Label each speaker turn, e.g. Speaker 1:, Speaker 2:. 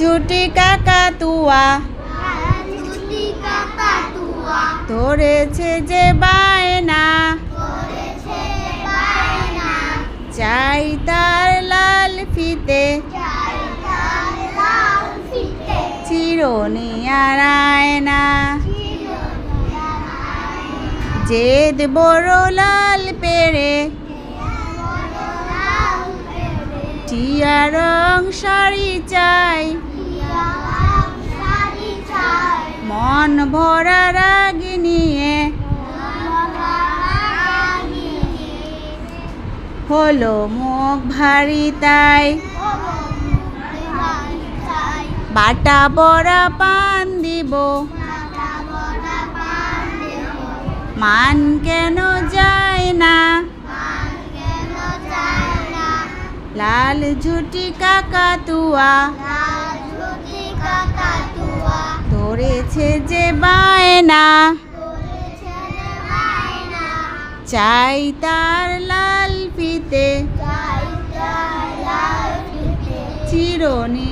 Speaker 1: ছুটি কাকা তুয়া। ধরেছে যে বায়না। চাই তার লাল ফিতে। চিরনিয়ার আয়না জেদ বড় লাল পেড়ে টিয়া রং শাড়ি চাই। মন ভরা রাগ নিয়ে। হলো মুখ ভারী তাই। বাটা বড়া পান দিব। মান কেন লাল ঝুটি কাকা তুয়া ধরেছে যে বায়না। চাই তার লাল ফিতে। চিরনি